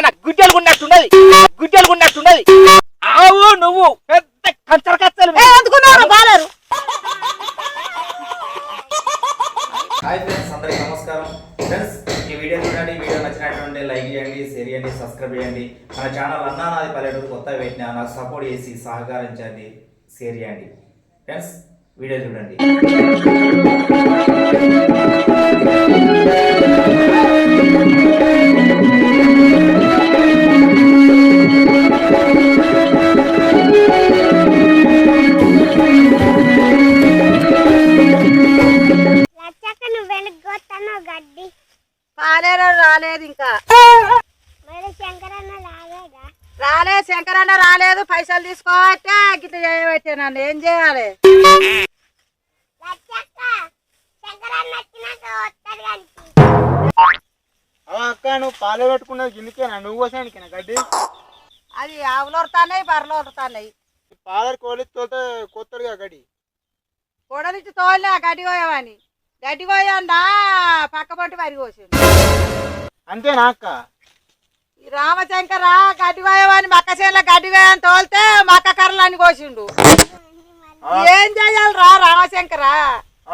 మన గుడ్డలు ఉన్నట్టున్నది గుడ్డలు ఉన్నట్టున్నది ఆవు నువ్వు పెద్ద కంచర కచ్చలు అందుకున్నారు బాలేరు? హాయ్ ఫ్రెండ్స్ అందరికీ నమస్కారం. ఫ్రెండ్స్ ఈ వీడియో చూడండి వీడియో నచ్చినటువంటి లైక్ చేయండి షేర్ చేయండి సబ్స్క్రైబ్ చేయండి. మన ఛానల్ అన్నా నాది పల్లెటూరు కొత్త పెట్టిన నాకు సపోర్ట్ చేసి సహకరించండి షేర్ చేయండి. ఫ్రెండ్స్ వీడియో చూడండి. పైసలు తీసుకోవట్టే గిట్ల చేయబట్టే నన్ను. ఏం చేయాలి? అక్క నువ్వు పాలు పెట్టుకున్నది గిన్నెకేనా? నువ్వు కోసానికేనా గడ్డి? అది ఆవులు వరుతున్నాయి బర్రెలు వరుతున్నాయి పాలర్ కోలి తోలితే కొత్తడుగా గడ్డి? కొడలిచ్చి తోలే గడ్డి కోయమని గడ్డి కోయన్నా పక్క పొట్టి వరి కోసిండు అంతేనా అక్క? రామశంకర గడ్డి కోయమని మక్క చేనులో గడ్డి కోయని తోలితే మక్క కర్రలు అని కోసిండు ఏం చేయాలి రా రామశంకర?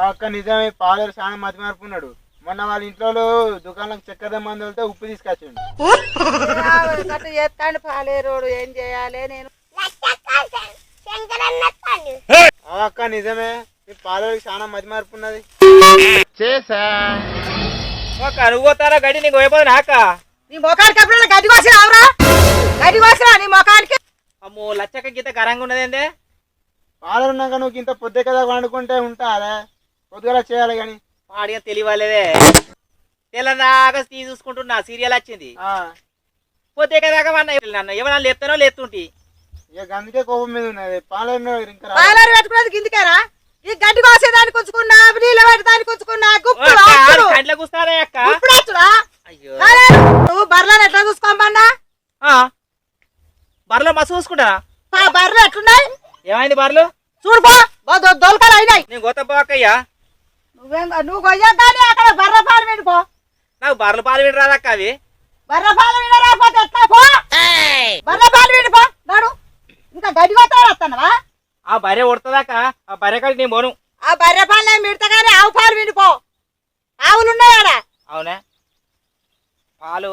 అక్క నిజమే పాలేరు చాలా మతి మార్పున్నాడు. మొన్న వాళ్ళ ఇంట్లో దుకాణంలో చక్కెర మంది వెళ్తే ఉప్పు తీసుకొచ్చిండు. గట్ట చేస్తాడు పాలేరోడు ఏం చేయాలి నేను. అక్క నిజమే ఈ పాలేరుకి చాలా మతి మార్పు ఉన్నది ఒక నువ్వు పోతారా గడి నీకు అయిపోదు నాక నీ ముఖానికి ఎప్పుడైనా గడ్డి కోసినావురా గడ్డి కోసినా నీ ముఖానికి? అమ్మో లచ్చక గీత కరంగా ఉన్నది ఏందే? పాలేరు ఉన్నాక నువ్వు ఇంత పొద్దు కదా వండుకుంటే ఉంటా అదే పొద్దుగల చేయాలి కానీ. వాడిగా తెలియలేదే తెల్లదాకా తీ చూసుకుంటున్నా సీరియల్ వచ్చింది. ఆ, పోతే కదా అన్న నన్ను ఎవరన్నా లేపుతానో లేపుతుంటి. ఇక అందుకే కోపం మీద ఉన్నది. పాలేరు ఇంకా పాలేరు పెట్టుకునేది గిందికేరా ఈ గడ్డి కోసేదానికి ఉంచుకున్నా నీళ్ళ పెట్టడానికి ఉంచుకున్నా గుప్పుడు కంట్లో కూస్తారా మస్తు చూసుకుంటా బర్రెలు ఎట్లున్నాయి? ఏమైంది బర్రెలు? చూడుపో దొలకలు అయినాయి. నేను నువ్వేం అక్కడ బర్రె పాలు విడిపో నాకు బర్రెలు పాలు విని రాదక్క అవి. బర్రె పాలు వినరాకపోతే ఎట్లా? పో. బర్రె పాలు విడిపో నాడు. ఇంకా గడ్డి కొత్త వస్తానవా ఆ బర్రె కొడుతుందాక ఆ బర్రె కాడికి నేను పోను. ఆ బర్రె పాలు నేను మిడతా కానీ ఆవు పాలు ఆవులు అవునా? పాలు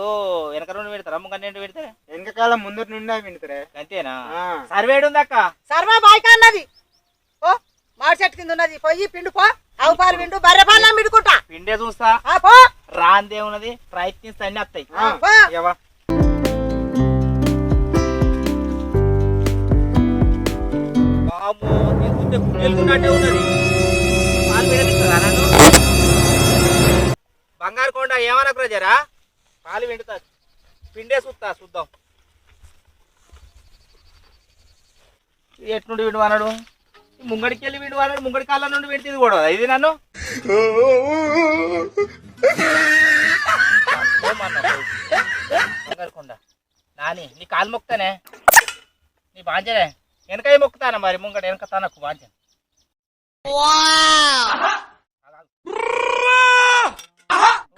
వెనక రెండు పెడతారా? ముంగ రెండు పెడితే? వెనకకాలం ముందటి నుండి వింటరే అంతేనా? ఆ. సర్వేడు ఉందక్క సర్వా బాయికా అన్నది ఓ మామిడి చెట్టు కింద ఉన్నది. పోయి పిండు పో. ఆవు పాలు విండు బర్రె పాలు నేను మిడుకుంటా పిండే చూస్తా. ఆ పో. రాందే ఉన్నది ప్రయత్నిస్తే అన్ని వస్తాయి. బాబు తీసుకుంటే ఉన్నది. పాలు పిండనిస్తుందా నన్ను? బంగారు కొండ ఏమనకు పాలు పిండుతా. పిండే చూస్తా చూద్దాం ఎట్నుండి విడు అన్నాడు ముంగడికి వెళ్ళి విడు అన్నాడు ముంగడి కాళ్ళ నుండి పెడితే కూడా ఇది నన్ను? నాని నీ కాలు మొక్తానే నీ బాంజనే? వెనకాయ మొక్కుతానా మరి ముంగట? వెనక తనకు బాంజన.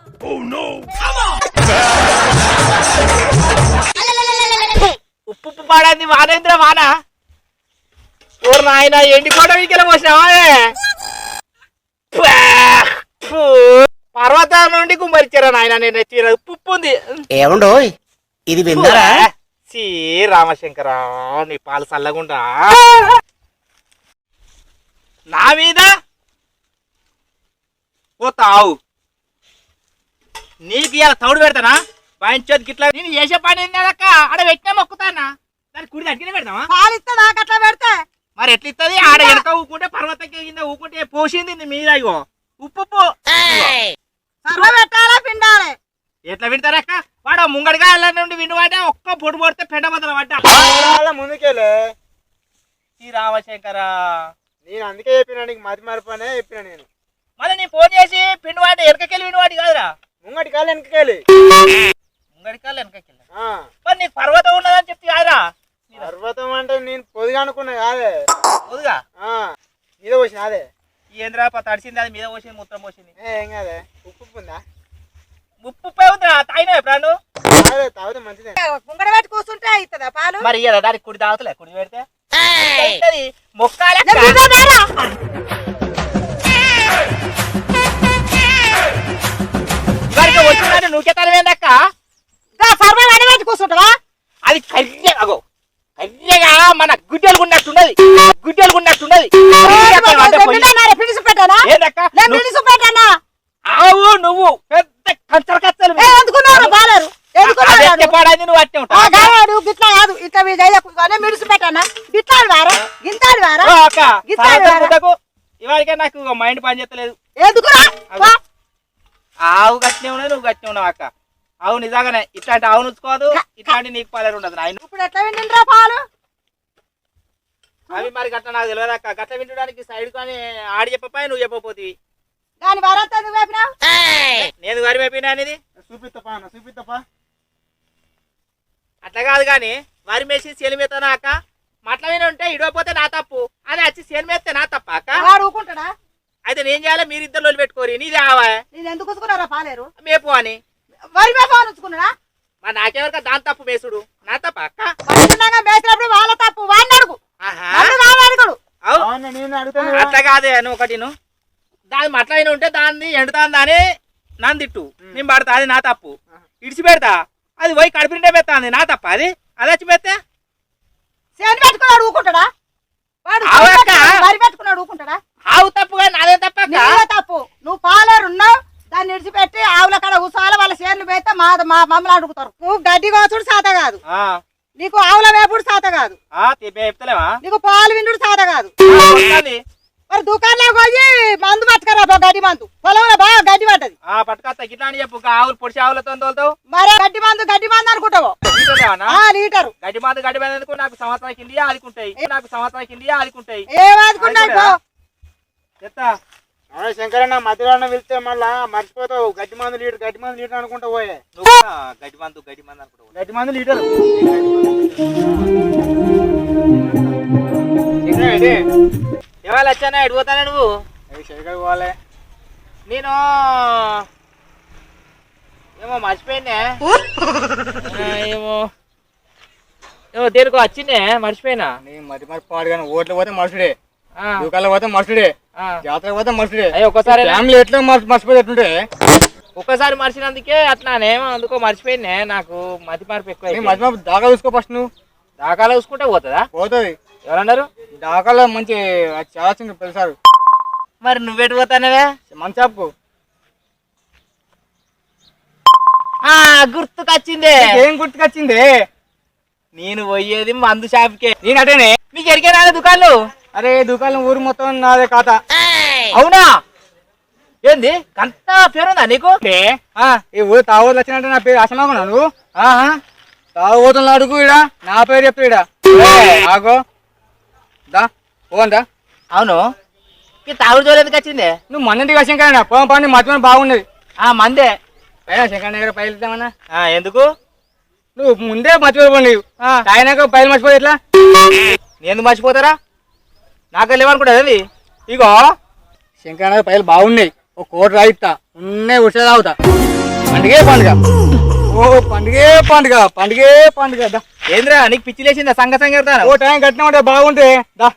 ఉప్పు ఉప్పు పాడాంది వానేంద్ర వాన ఓరు నాయన ఎండి కోట వీకెల పోసినావా? పర్వతాల నుండి కుమ్మరిచారా నాయన నేను తీర ఉప్పు ఉంది. ఏమండో? ఇది విన్నారా? శ్రీ రామశంకర నీ పాలు చల్లగుండా? నా మీద? పోతావు నీకు ఇలా తౌడు పెడతానా? బాయించోది గిట్లా నేను చేసే పని ఏందక్క ఆడ పెట్టినా మొక్కుతానా? దాని కుడి దగ్గర పెడతావా? పాలు ఇస్తే నాకు అట్లా పెడితే? మరి ఎట్లా ఇస్తుంది ఆడ వెనక ఊకుంటే పర్వతం కింద ఊకుంటే పోసింది మీద ఇగో. ఉప్పు. సర్వ పెట్టాలా పిండాలి? ఎట్లా విడతారక్క వాడు ముంగడిగా నుండి విండువాడే ఒక్క పొడి పొడితే పెండ బదులు పడ్డా. ముందుకెళ్ళే. శ్రీ రామశంకర. నేను అందుకే చెప్పిన నీకు మతి మార్పనే చెప్పిన నేను. మళ్ళీ నీ ఫోన్ చేసి పిండి వాడి వెనకకెళ్ళి విండువాడి కాదురా. ముంగటి కాలు వెనకకెళ్ళి. ముంగడికాళ్ళు వెనకకెళ్ళి. ఆ, మరి నీకు పర్వతం ఉన్నదని చెప్తే కాదురా. పర్వతం అంటే నేను పొదిగా అనుకున్నా కాదే. వదుగా ఆ, మీద పోసిన అదే. ఏంద్రా తడిసింది అది మీద పోసింది మూత్రం పోసింది? ఏ, కాదే. ఉప్పు ఉప్పు ఉందా? ఉప్పు ఉందిరా తాగినా ఎప్పుడా తాగితే మంచిదే. ముంగడ పెట్టి కూర్చుంటే అవుతుందా పాలు? మరి ఇయ్యదా? దానికి కుడి తాగుతలే కుడి పెడితే ఎందుకున్నారు పాడైంది నువ్వు అట్టే ఉంటావు. గిట్లా కాదు. ఇట్లా మీ చేయకుండానే మిడిసి పెట్టానా? గిట్లాడు వారా? గింతాడు వారా? ఓ అక్క గిట్టాడు సాయంత్రం వారా? పూటకు ఇవాళకే నాకు మైండ్ పని చేస్తలేదు. ఎందుకురా? వా. ఆవు గట్టినే ఉన్నది నువ్వు గట్టినే ఉన్నావు అక్క. ఆవు నిజంగానే ఇట్లాంటి ఆవు నుంచుకోదు ఇట్లాంటి నీకు పాలేరు ఉండదు నాయన. ఇప్పుడు ఎట్లా వింటుండ్రా పాలు? అవి మరి గట్ల నాకు తెలియదు అక్క. గట్ల వినడానికి సైడ్ కానీ ఆడి చెప్పపోయి నువ్వు చెప్పపోతుంది దాని వారంతా వేపినావు? నేను వరి మేపినా అనేది? చూపిత్తపా అన్న చూపిత్తపా అట్లా కాదు కానీ వరి మేసి సేలు మేతానా అక్క? మట్ల మీద ఉంటే ఇడవపోతే నా తప్పు. అని వచ్చి సేలు మేస్తే నా తప్ప అక్క? అయితే నేను చేయాలి? మీరు ఇద్దరు రోజులు పెట్టుకోరి. నీది ఆవా? నేను ఎందుకు పాలేరు? మేపు అని. వరి మేపా ఉంచుకున్నాడా మరి నాకెవరిక దాని తప్పు మేసుడు. నా తప్ప అక్క? మేసినప్పుడు వాళ్ళ తప్పు. వాడిని అడుగు. అట్లా కాదే నువ్వు ఒకటి దాని మట్లైన ఉంటే దాన్ని ఎండుతాందా అని నన్ను తిట్టు. నేను పడతా అది నా తప్పు. ఇడిచి పెడతా అది పోయి కడుపు నిండా పెడతాంది నా తప్ప అది? అది వచ్చి పెడితే చేను పెట్టుకున్నాడు ఊకుంటాడా వాడు వరి పెట్టుకున్నాడు ఊకుంటాడా ఆవు తప్పుగా నాదే తప్ప తప్పు. నువ్వు పాలేరు ఉన్నావు దాన్ని విడిచిపెట్టి ఆవుల కాడ ఉసాల వాళ్ళ చేనులు పెడితే మా మా మమ్మల్ని అడుగుతారు. నువ్వు గడ్డి కోసుడు సాత కాదు. నీకు ఆవుల వేపుడు సాత కాదు. నీకు పాలు విండుడు సాత కాదు. మరి దుకాణంలో పోయి మందు పట్టుకరా బా గడ్డి మందు. పొలంలో బాగా గడ్డి పడ్డది. ఆ పట్టుకొస్తా గిట్లా అని చెప్పు ఆవులు పొడిచి ఆవులతో తోలుతావు? మరే గడ్డి మందు గడ్డి మందు అనుకుంటావు? ఆ లీటరు. గడ్డి మందు గడ్డి మందుకు నాకు సంవత్సరం కింది ఆదుకుంటాయి. నాకు సంవత్సరం కింది ఆదుకుంటాయి. ఏం చెత్తా అరే శంకరన్న మధ్యలో వెళ్తే మళ్ళా మర్చిపోతావు. గడ్డి మందు లీటర్ గడ్డి మందు లీటర్ అనుకుంటా పోయే. గడ్డి మందు గడ్డి మందు అనుకుంటావు గడ్డి మందు లీటర్. ఇవాళ వచ్చానా? ఎడిపోతానా నువ్వు? పోవాలి. నేను ఏమో మర్చిపోయినా. ఏమో. ఏమో దేనికో వచ్చిందే మర్చిపోయినా? నీ మధ్య మరి పాడు కానీ ఓట్లు పోతే మనుషుడే దుకాణాలు పోతే మనుషుడే. జాతర పోతే మనుషుడే అయ్యో ఒక్కసారి ఫ్యామిలీ ఎట్లా మర్చి మర్చిపోతే ఎట్లుంటే? ఒక్కసారి మర్చినందుకే అట్లానే అందుకో మర్చిపోయినా. నాకు మతి మార్పు ఎక్కువ మధ్య మధ్య దాకా చూసుకో ఫస్ట్ నువ్వు. దాకాలో చూసుకుంటే పోతుందా? పోతుంది. ఎవరన్నారు? దాకాలో మంచి చిన్న పిలిచారు మరి నువ్వెటు పోతానవే? మన షాప్కు. గుర్తుకొచ్చిందే. ఏం గుర్తుకొచ్చింది? నేను పోయేది మందు షాప్కే. నేను అటేనే. మీకు ఎరికే రాలే దుకాణాలు అరే దుకాణం ఊరు మొత్తం నాదే ఖాతా. అవునా? ఏంది? అంత పేరుందా నీకు? అంటే ఆ, ఈ ఊరు తాగోదు వచ్చినట్టు నా పేరు అసమాకున్నా నువ్వు అడుగు ఇడ నా పేరు చెప్పు ఇడ ఆగో. దా పోందా అవును. ఈ తాగుడు జోలు ఎందుకు వచ్చింది? నువ్వు మన్నింటికి వచ్చాం కదా పోం పని మధ్య బాగున్నది ఆ మందే. పైన శంకర్ దగ్గర పైలు ఇద్దామన్నా ఆ ఎందుకు? నువ్వు ముందే మర్చిపోయి ఆ, తాగినాక పైలు మర్చిపోయి ఎట్లా? నేను మర్చిపోతారా? నాకు లేవనుకుంటా అది ఇగో శంకర్ దగ్గర పైలు బాగున్నాయి ఒక కోటి రాయిస్తా ఉన్నాయి ఉడిసే తాగుతా. పండుగే పండుగ. ఓ పండుగే పండుగ పండుగే పండుగ. ఏంద్రా నీకు పిచ్చి లేచిందా సంగ సంగ ఓ టైం కట్టినా ఉంటే బాగుంటే దా.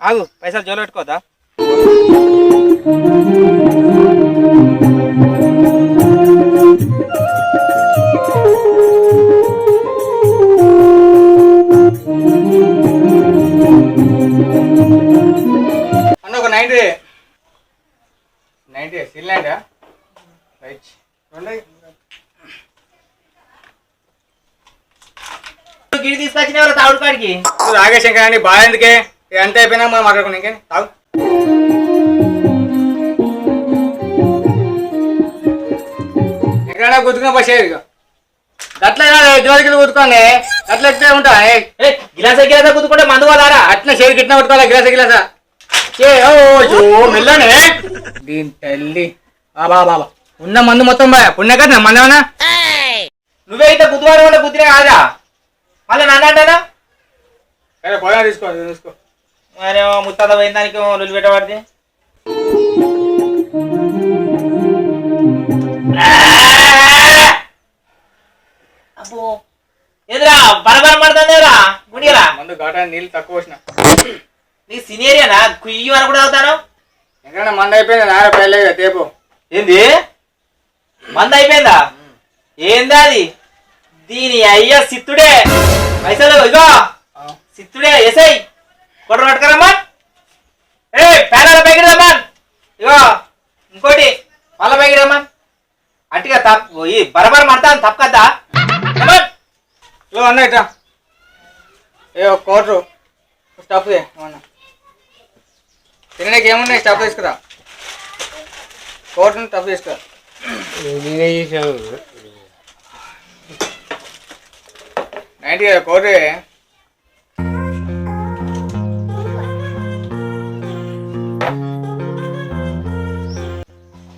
ఆగు పైసలు జోలు పెట్టుకోదా అన్న ఒక ninety. Ninety still ninety right. రెండు గిడి తీసుకొచ్చిన ఎవరు తాగుడు కాడికి. అండి బాగా ఎందుకే? ఎంత అయిపోయినా మనం మాట్లాడుకున్నాం ఇంకే? తాగు. ఎక్కడైనా గుర్తుకున్నా బస్ ఇక అట్లా గిలాసకి గుర్తుకోండి అట్లా ఎట్లా ఉంటా. గిలాస గిలాస కుదుకుంటే మందు పోదారా అట్లా షేర్ గిట్టిన కొట్టుకోవాలి గిలాస గిలాస? ఏ ఓ జో మెల్లనే. దీని తల్లి. బాబా బాబా ఉన్న మందు మొత్తం బా. పుణ్య కదా మందేమన్నా నువ్వే ఇంత గుద్దువాడు ఉంటే గుద్దినే కాదురా. మళ్ళీ నన్ను అంటానా సరే పోయా తీసుకో తీసుకో. మరి ముత్తాత పోయిన దానికి నువ్వు పెట్టబడితే? అబ్బో. ఎదురా బరబర పడుతుందిరా? గుండిరా మందు ఘాటా నీళ్ళు తక్కువ వచ్చిన నీ సీనియరేనా కుయ్యి అని కూడా అవుతాను? ఎక్కడైనా మంద అయిపోయింది? నార పెళ్ళే తేపు. ఏంది? మంద అయిపోయిందా? ఏందా అది? దీని అయ్య సిత్తుడే. పైసలు ఇగో సిత్తుడే ఎసై కొట్ర పట్టుకురమ్మా ఏ పేదల పైకి రమ్మా ఇగో ఇంకోటి వాళ్ళ పైకి రమ్మా అట్టిగా తప్పు ఈ బరబర మడతాను తప్పకద్దా? రమ్మన్. ఇగో అన్న ఇట్రా. ఏ కోటరు స్టఫ్ ఏమన్నా. తినడానికి ఏమున్నాయి? స్టఫ్ తీసుకురా. కోటను స్టఫ్ తీసుకురా. నైన్టీ కోటి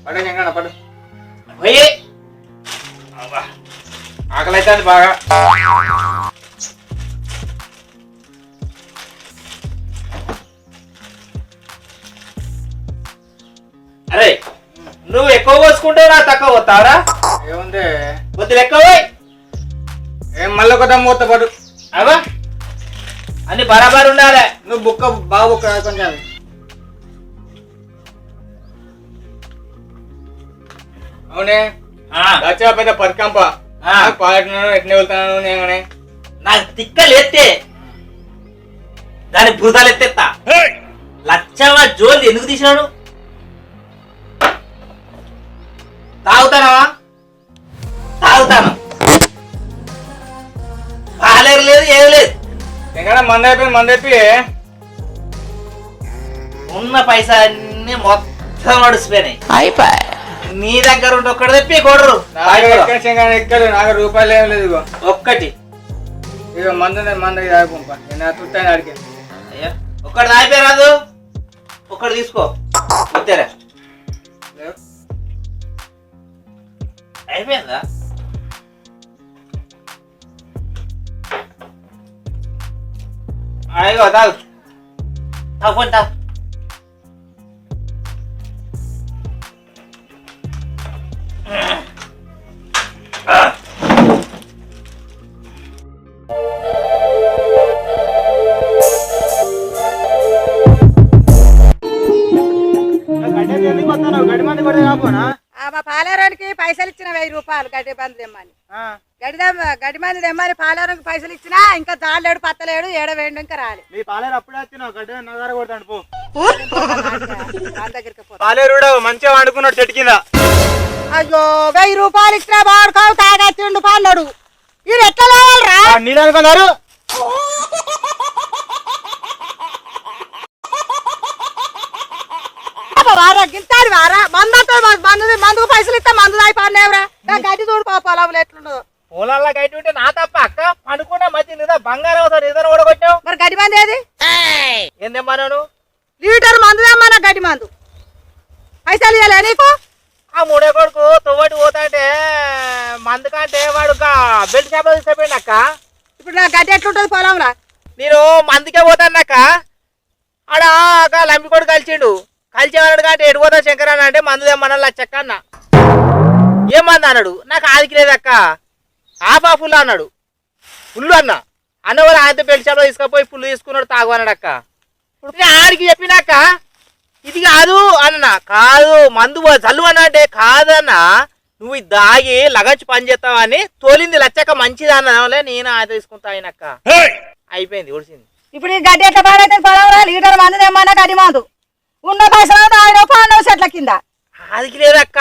పడు చెంగన్న పడు. పోయి. అబ్బా. ఆకలి అవుతుంది బాగా. అరే నువ్వు ఎక్కువ పోసుకుంటావు నా తక్కువ పోతావరా? ఏముంది? కొద్దిగా ఎక్కువ పోయి. మళ్ళీ ఒక దమ్ము పడు. అవా అన్ని బరాబర్ ఉండాలి. నువ్వు బుక్క బాగా బుక్క కొంచెం అవునే? ఆ, దచ్చా పెద్ద పరికంప. ఆ. పాడుతున్నాను ఎట్లా వెళ్తున్నాను నేను నాకు తిక్కలు ఎత్తే దాని భూతాలు ఎత్తేస్తా లచ్చవ జోలి ఎందుకు తీసినాడు? తాగుతానవా? తాగుతాను ఏం లేదు మంద మంద అయిపోయి ఉన్న పైసా అన్ని మొత్తం నడిచిపోయినాయి నీ దగ్గర ఉంటే ఒక్కటి తెప్పి కొడరు ఎక్కడ నాకు రూపాయలు ఏం లేదు ఇగో. ఒక్కటి. ఇక మందు మంద తాగుపంప నేను తుట్టాను అడిగి అయ్యా ఒక్కటి రాదు. ఒక్కటి తీసుకో. అయిపోయిందా? అయ్యో తాగు తాగు పోనీ తాగు రూపాయలు గడ్డి బంధు తెమ్మని. దెమ్మ- గడ్డి మంది తెమ్మని పాలేరానికి పైసలు ఇచ్చినా ఇంకా జాలేడు పత్తలేడు ఏడ వేయండు ఇంకా రాలి. నీ పాలేరు అప్పుడే వచ్చినావు గడ్డ నగర కొడతాడు పో. దాని దగ్గరికి పో. పాలేరుడు మంచిగా వండుకున్నాడు చెట్టు కింద. అయ్యో వెయ్యి రూపాయలు ఇచ్చినా బాడుకోవు తాగచ్చిండు పాలడు ఇది ఎట్లా కావాలరా నీళ్ళు అనుకున్నారు? వారా గింతాడు వారా. మందంతో మందు మందుకు పైసలు ఇస్తే మందు అయిపోయినావురా నా గడ్డి చూడు పా పొలంలో ఎట్లుండదు పొలాల్లో గట్టి ఉంటే నా తప్ప అక్క. పండుకున్నా మధ్య నిదా బంగారం అవుతాడు నిద్ర ఓడగొట్టావు మరి గడ్డి మంది ఏది? ఏందేమన్నాను లీటర్ మందు తెమ్మన్నా గడ్డి మందు. పైసలు ఇవ్వలే నీకు? ఆ మూడే కొడుకు తొవ్వటి పోతాంటే మందు కంటే వాడు బెల్ట్ చేపలు తీసుకుపోయింది అక్క. ఇప్పుడు నా గడ్డి ఎట్లుంటది పొలంలో? నేను మందుకే పోతాను అక్క. ఆడ లంబి కొడుకు కలిసిండు. కలిసేవాడు కంటే ఎటు పోతావు శంకర్ అన్న అంటే మందు తెమ్మన్నా లచ్చక్క అన్న. ఏం మంది అన్నాడు? నాకు ఆదికి లేదక్క ఆఫ్ ఆ ఫుల్ అన్నాడు. ఫుల్ అన్న. అన్న వాళ్ళు ఆయనతో బెల్ట్ చేపలు తీసుకుపోయి ఫుల్ తీసుకున్నాడు తాగు అన్నాడు అక్క. ఇప్పుడు ఆడికి చెప్పినాక ఇది కాదు అన్న. కాదు మందు పో- చల్లు అన్న అంటే కాదన్న నువ్వు ఇది దాగి లగచ్చు పని చేస్తావని తోలింది లచ్చక్క మంచిది అన్నలే నేను ఆయన తీసుకుంటా ఆయనక్క అయిపోయింది ఒడిసింది. ఇప్పుడు ఈ గడ్డి ఎట్లా పాడైతే పొలంలో లీటర్ మందు తెమ్మన్నా గడ్డి మందు. ఉన్న పైసలు తాగిన పాండవ చెట్ల కింద? ఆదికి లేదక్క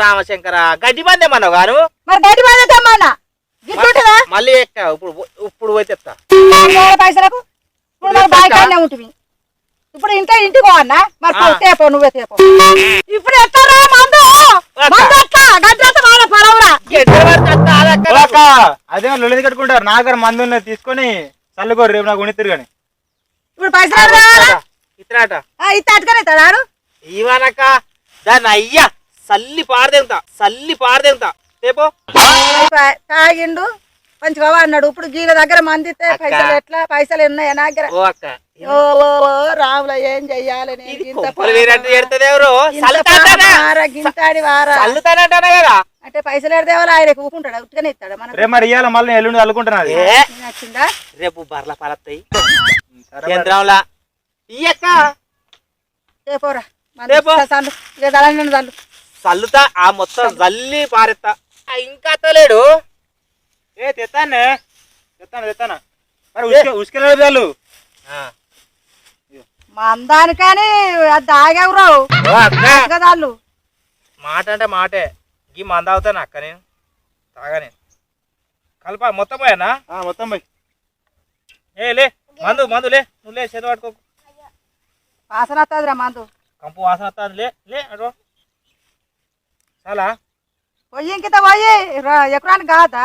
రామశంకర. గడ్డి మంది ఏమన్నావు గాను మరి గడ్డి మందు తెమ్మన్నా? మళ్ళీ ఎక్క ఇప్పుడు ఇప్పుడు పోయి తెస్తా పైసలకు? ఇప్పుడు మరి బాయికాడనే ఉంటుంది ఇప్పుడు ఇంట్లో ఇంటికి అన్నా మరి. తేపో నువ్వే తేపో ఇప్పుడు ఎట్లా రా మందు. అదే లొల్లి కట్టుకుంటారు. నా దగ్గర మందు తీసుకొని చల్లుకోరు రేపు నాకు ఉణితిరు కానీ ఇప్పుడు పైసలు ఇత్త అటుకనే ఇస్తాడు ఇవనక్క దాన్ని అయ్యా సల్లి పారదెంతా సల్లి పారదెంతా. రేపో. తాగిండు మంచిగా అన్నాడు. ఇప్పుడు గీల దగ్గర మంది ఇస్తే అక్క. పైసలు ఎట్లా? పైసలు ఉన్నాయా నా దగ్గర? ఓ అక్క. ఓ ఓ, ఓ, రాముల ఏం చెయ్యాలి నేను? ఇది ఇంత కొప్పలు వేరంటే చేస్తుంది ఎవరు? ఇంత చల్లుతానంటానా వార గింతాడి వార? చల్లుతానంటానా కదా? అంటే పైసలు ఎడదేవాళ్ళు ఆయన కూకుంటాడా? ఉట్టుగానే ఇస్తాడా? మనకు రేపు మరి ఇయ్యాల మళ్ళీ ఎల్లుండి అల్లుకుంటున్నది ఏ? నేను నచ్చిందా? రేపు బర్ల పాలత్తాయి. కేంద్రంలా. ఇయ్యక్క. రేపోరా రేపో. చల్లు. ఇక చల్లండి చల్లు. చల్లుతా ఆ మొత్తం జల్లి పారెత్తా. ఇంకా అత్తలేడు. ఏ తెత్తానే తెత్తాను తెత్తానా మరి ఉసుక ఉసుకెళ్ళదు చాలు ఆ. మా అందానికని అది ఓ అక్క. చాలు మాట అంటే మాటే. గీ మంద అవుతాను అక్క నేను? తాగానే. కలప మొత్తం పోయానా? ఆ, మొత్తం పోయి. ఏ లే. మందు మందు లే. నువ్వు లే చేతి పట్టుకో. వాసన వస్తుందిరా మందు. కంపు వాసన వస్తుంది లే లే అటు. చాలా. పొయ్యి ఇంకిత పోయి ఎకరానికి కాదా?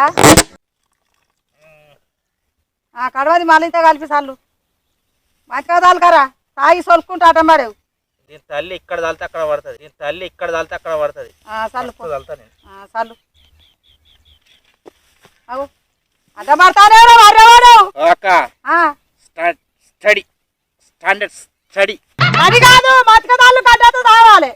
ఆ కడవది మళ్ళీ ఇంత కలిపి చాలు మంచిగా తాలుకారా తాగి సొలుకుంటా అటమాడేవు దీని తల్లి ఇక్కడ తలితే అక్కడ పడుతుంది. దీని తల్లి ఇక్కడ తలితే అక్కడ పడుతుంది. చల్లు పో. తలుతా నేను. ఆ, చాలు అవు. ఓ అక్క. స్టడీ. Standard study. అది కాదు మతకదాళ్ళు గడ్డతో తావాలి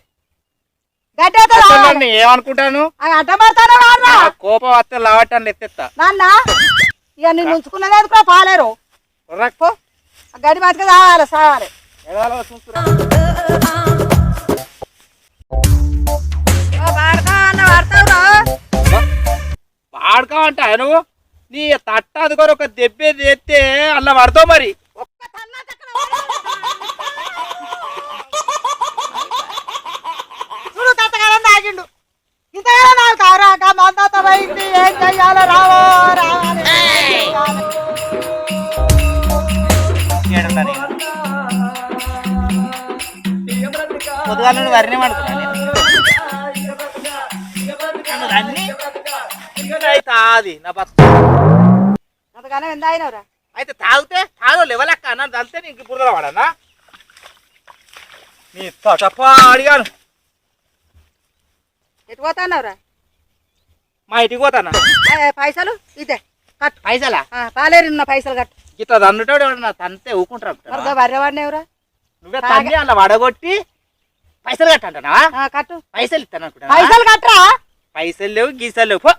గడ్డతో తావాలి ఏమనుకుంటాను? అడ్డమాడతానే వాడరా? ఆ కోపం వస్తే లావటాన్ని ఎత్తెత్తా నాన్న ఇక నేను ఉంచుకున్నది ఎందుకు పాలేరు. పో. గడ్డి మతక తావాలి సావాలి పాడుకోమంట నువ్వు? నీ తట్ట అదుకొని ఒక దెబ్బే తెస్తే అలా పడతావు మరి. చూడు తత్తగారం తాగిండు ఇంతగానో నాకు తారా గా పోయింది ఏం చెయ్యాలో రావో రావాలి? పొద్దుగాల నుండి వరినే తాది నా బతు అంతగానో ఎంత అయినవురా అయితే తాగితే తాగు లెవలక్క అన్న తలితే నీకు బుర్రలో వాడనా నీ తప్ప అడిగాను ఎటు పోతానవురా మా ఇంటికి పోతానా? పైసలు? ఇదే కట్టు. పైసలా? పాలేరు ఉన్న పైసలు కట్టు. ఇట్లా తన్నుటాడు ఎవడన్నా తంతే ఊకుంటారు మరిగా బర్రెవాడినేవురా నువ్వే తన్ని అలా వడగొట్టి పైసలు కట్టంటానా? కట్టు. పైసలు ఇస్తాను అనుకుంటా పైసలు కట్టరా? పైసలు లేవు గీసలు లేవు. పో.